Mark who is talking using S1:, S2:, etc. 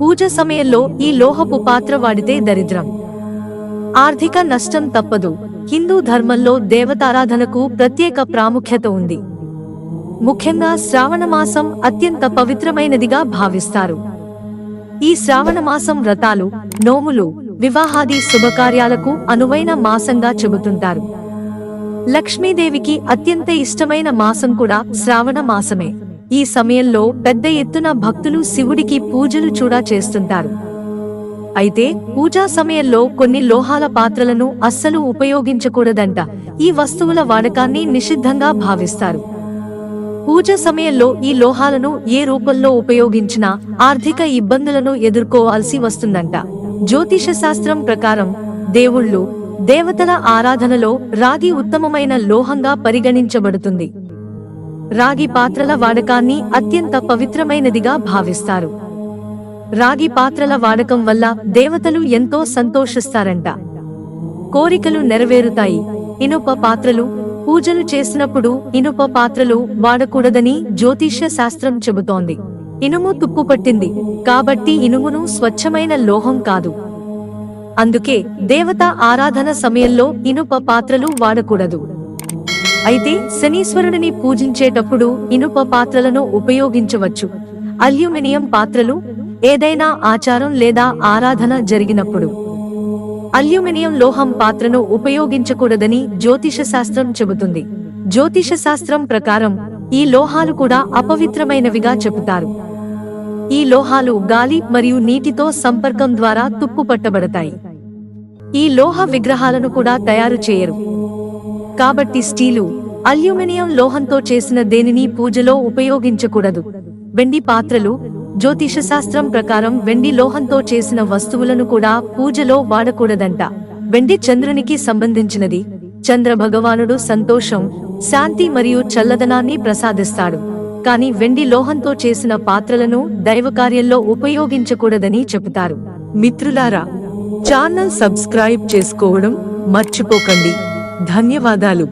S1: పూజ సమయంలో ఈ లోహపు పాత్ర వాడితే దరిద్రం. ఆర్థిక నష్టం తప్పదు. హిందూ ధర్మంలో దేవతారాధనకు ప్రత్యేక ప్రాముఖ్యత ఉంది. ముఖ్యంగా శ్రావణ మాసం అత్యంత పవిత్రమైనదిగా భావిస్తారు. ఈ శ్రావణ మాసం వ్రతాలు నోములు వివాహాది శుభకార్యాలకు అనువైన మాసంగా చెబుతుంటారు. లక్ష్మీదేవికి అత్యంత ఇష్టమైన మాసం కూడా శ్రావణ మాసమే. ఈ సమయంలో పెద్ద ఎత్తున భక్తులు శివుడికి పూజలు చూడా చేస్తుంటారు. అయితే పూజా సమయంలో కొన్ని లోహాల పాత్రలను అస్సలు ఉపయోగించకూడదంట. ఈ వస్తువుల వాడకాన్ని నిషిద్ధంగా భావిస్తారు. పూజ సమయంలో ఈ లోహాలను ఏ రూపంలో ఉపయోగించినా ఆర్థిక ఇబ్బందులను ఎదుర్కోవాల్సి వస్తుందంట. జ్యోతిష శాస్త్రం ప్రకారం దేవుళ్ళు దేవతల ఆరాధనలో రాగి ఉత్తమమైన లోహంగా పరిగణించబడుతుంది. రాగి పాత్రల వాడకాన్ని అత్యంత పవిత్రమైనదిగా భావిస్తారు. రాగి పాత్రల వాడకం వల్ల దేవతలు ఎంతో సంతోషిస్తారంట. కోరికలు నెరవేరుతాయి. ఇనుప పాత్రలు పూజలు చేసినప్పుడు ఇనుప పాత్రలు వాడకూడదని జ్యోతిష్య శాస్త్రం చెబుతోంది. ఇనుము తుప్పుపట్టింది కాబట్టి ఇనుమును స్వచ్ఛమైన లోహం కాదు. అందుకే దేవత ఆరాధన సమయంలో ఇనుప పాత్రలు వాడకూడదు. అయితే శనీశ్వరుడిని పూజించేటప్పుడు ఇనుప పాత్రలను ఉపయోగించవచ్చు. అల్యూమినియం పాత్రలు ఏదైనా ఆచారం లేదా ఆరాధన జరిగినప్పుడు. అల్యూమినియం లోహం పాత్రను ఉపయోగించకూడదని జ్యోతిష శాస్త్రం చెబుతుంది. జ్యోతిష శాస్త్రం ప్రకారం ఈ లోహాలు కూడా అపవిత్రమైనవిగా చెబుతారు. ఈ లోహాలు గాలి మరియు నీటితో సంపర్కం ద్వారా తుప్పు పట్టబడతాయి. ఈ లోహ విగ్రహాలను కూడా తయారు చేయరు. కాబట్టి స్టీలు అల్యూమినియం లోహంతో చేసిన దేనిని పూజలో ఉపయోగించకూడదు. వెండి పాత్రలు జ్యోతిష శాస్త్రం ప్రకారం వెండి లోహంతో చేసిన వస్తువులను కూడా పూజలో వాడకూడదంట. వెండి చంద్రునికి సంబంధించినది. చంద్ర భగవానుడు సంతోషం శాంతి మరియు చల్లదనాన్ని ప్రసాదిస్తాడు. కాని వెండి లోహంతో చేసిన పాత్రలను దైవ కార్యంలో ఉపయోగించకూడదని చెబుతారు. మిత్రులారా ఛానల్ సబ్స్క్రైబ్ చేసుకోవడం మర్చిపోకండి. ధన్యవాదాలు.